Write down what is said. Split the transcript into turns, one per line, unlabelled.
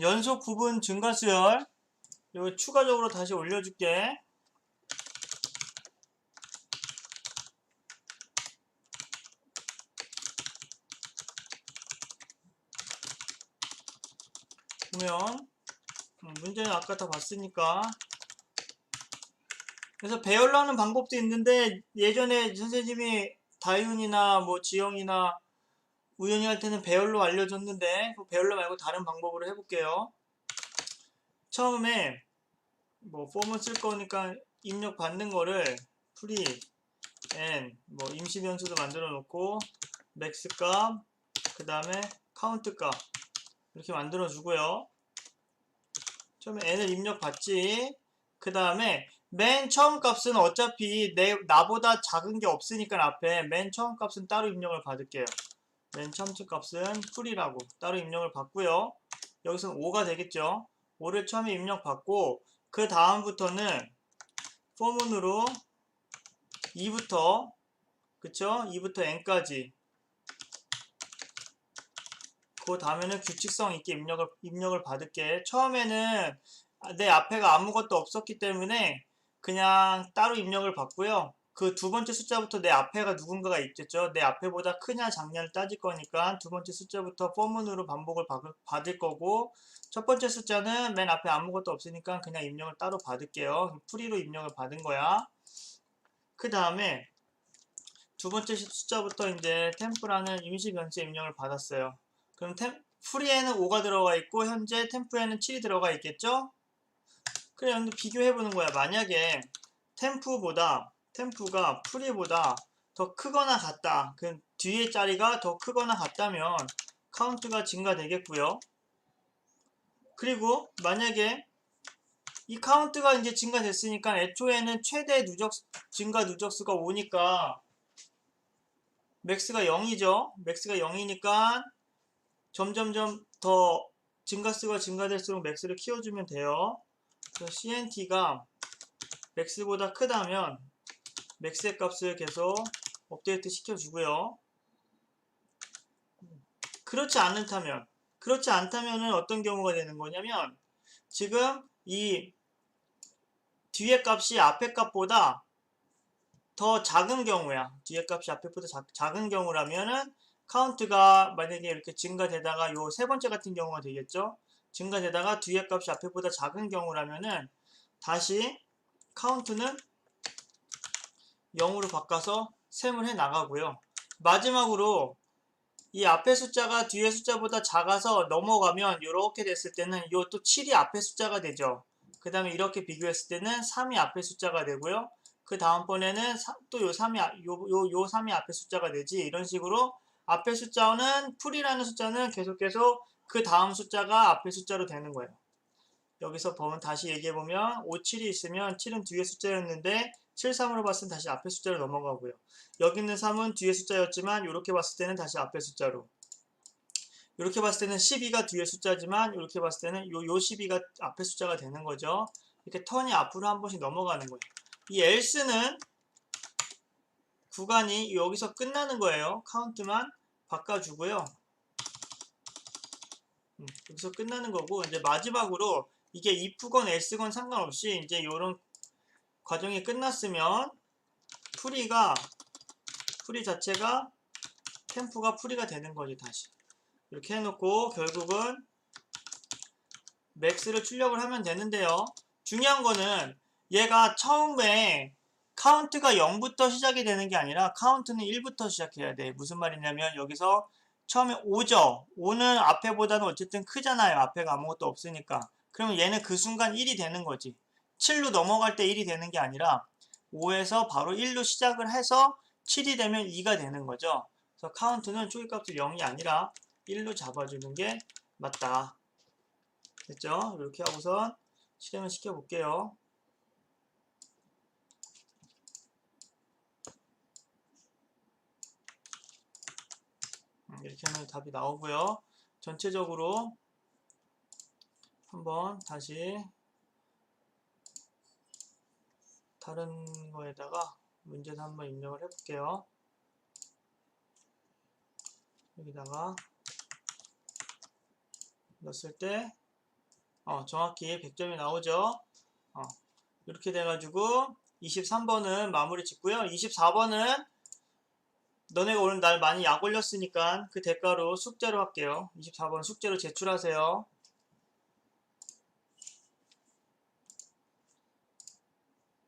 연속 부분 증가 수열 이거 추가적으로 다시 올려줄게. 보면 음, 문제는 아까 다 봤으니까 그래서 배열로 하는 방법도 있는데 예전에 선생님이 다윤이나 뭐 지영이나 우연히 할 때는 배열로 알려줬는데 그 배열로 말고 다른 방법으로 해볼게요. 처음에 뭐 폼을 쓸 거니까 입력 받는 거를 프리 n 뭐 임시 변수도 만들어 놓고 맥스 값 그 다음에 카운트 값 이렇게 만들어 주고요. 처음에 n을 입력 받지 그 다음에 맨 처음 값은 어차피 내 나보다 작은 게 없으니까 앞에 맨 처음 값은 따로 입력을 받을게요. 맨 처음 값은 풀이라고 따로 입력을 받고요. 여기서는 5가 되겠죠. 5를 처음에 입력 받고 그 다음부터는 포문으로 2부터 그쵸? 2부터 n까지 그 다음에는 규칙성 있게 입력을 입력을 받을게. 처음에는 내 앞에가 아무것도 없었기 때문에 그냥 따로 입력을 받고요. 그 두 번째 숫자부터 내 앞에가 누군가가 있겠죠. 내 앞에보다 크냐 작냐를 따질 거니까 두 번째 숫자부터 포문으로 반복을 받을 거고 첫 번째 숫자는 맨 앞에 아무것도 없으니까 그냥 입력을 따로 받을게요. 프리로 입력을 받은 거야. 그 다음에 두 번째 숫자부터 이제 템프라는 임시 변수 입력을 받았어요. 그럼 템, 프리에는 5가 들어가 있고 현재 템프에는 7이 들어가 있겠죠? 그래 근데 비교해 보는 거야. 만약에 템프보다 템프가 프리보다 더 크거나 같다. 그 뒤에 자리가 더 크거나 같다면 카운트가 증가되겠고요. 그리고 만약에 이 카운트가 이제 증가됐으니까 애초에는 최대 누적 증가 누적수가 5니까 맥스가 0이죠. 맥스가 0이니까 점점점 더 증가수가 증가될수록 맥스를 키워주면 돼요. 그래서 CNT가 맥스보다 크다면 맥스의 값을 계속 업데이트 시켜주고요. 그렇지 않다면 그렇지 않다면 어떤 경우가 되는 거냐면 지금 이 뒤에 값이 앞에 값보다 더 작은 경우야. 뒤에 값이 앞에 보다 작, 작은 경우라면은 카운트가 만약에 이렇게 증가되다가 요 세 번째 같은 경우가 되겠죠. 증가되다가 뒤에 값이 앞에보다 작은 경우라면은 다시 카운트는 0으로 바꿔서 셈을 해 나가고요. 마지막으로 이 앞에 숫자가 뒤에 숫자보다 작아서 넘어가면 이렇게 됐을 때는 요또 7이 앞에 숫자가 되죠. 그 다음에 이렇게 비교했을 때는 3이 앞에 숫자가 되고요. 그 다음번에는 또 요 3이, 요, 요, 요 3이 앞에 숫자가 되지. 이런 식으로 앞에 숫자는 풀이라는 숫자는 계속해서 그 다음 숫자가 앞에 숫자로 되는 거예요. 여기서 보면 다시 얘기해보면 5, 7이 있으면 7은 뒤에 숫자였는데 7, 3으로 봤을 땐 다시 앞에 숫자로 넘어가고요. 여기 있는 3은 뒤에 숫자였지만 이렇게 봤을 때는 다시 앞에 숫자로 이렇게 봤을 때는 12가 뒤에 숫자지만 이렇게 봤을 때는 요, 요 12가 앞에 숫자가 되는 거죠. 이렇게 턴이 앞으로 한 번씩 넘어가는 거예요. 이 else는 구간이 여기서 끝나는 거예요. 카운트만 바꿔주고요. 음, 여기서 끝나는 거고 이제 마지막으로 이게 if건 else건 상관없이 이제 이런 과정이 끝났으면 풀이가 풀이 자체가 템프가 풀이가 되는 거지 다시 이렇게 해놓고 결국은 맥스를 출력을 하면 되는데요. 중요한 거는 얘가 처음에 카운트가 0부터 시작이 되는 게 아니라 카운트는 1부터 시작해야 돼. 무슨 말이냐면 여기서 처음에 5죠. 5는 앞에보다는 어쨌든 크잖아요. 앞에가 아무것도 없으니까. 그러면 얘는 그 순간 1이 되는 거지. 7로 넘어갈 때 1이 되는 게 아니라 5에서 바로 1로 시작을 해서 7이 되면 2가 되는 거죠. 그래서 카운트는 초기값을 0이 아니라 1로 잡아주는 게 맞다. 됐죠? 이렇게 하고선 실행을 시켜볼게요. 음, 이렇게 하면 답이 나오고요. 전체적으로 한번 다시 다른 거에다가 문제를 한번 입력을 해볼게요. 여기다가 넣었을 때 어, 정확히 100점이 나오죠. 어, 이렇게 돼가지고 23번은 마무리 짓고요. 24번은 너네가 오늘 날 많이 약 올렸으니까 그 대가로 숙제로 할게요. 24번 숙제로 제출하세요.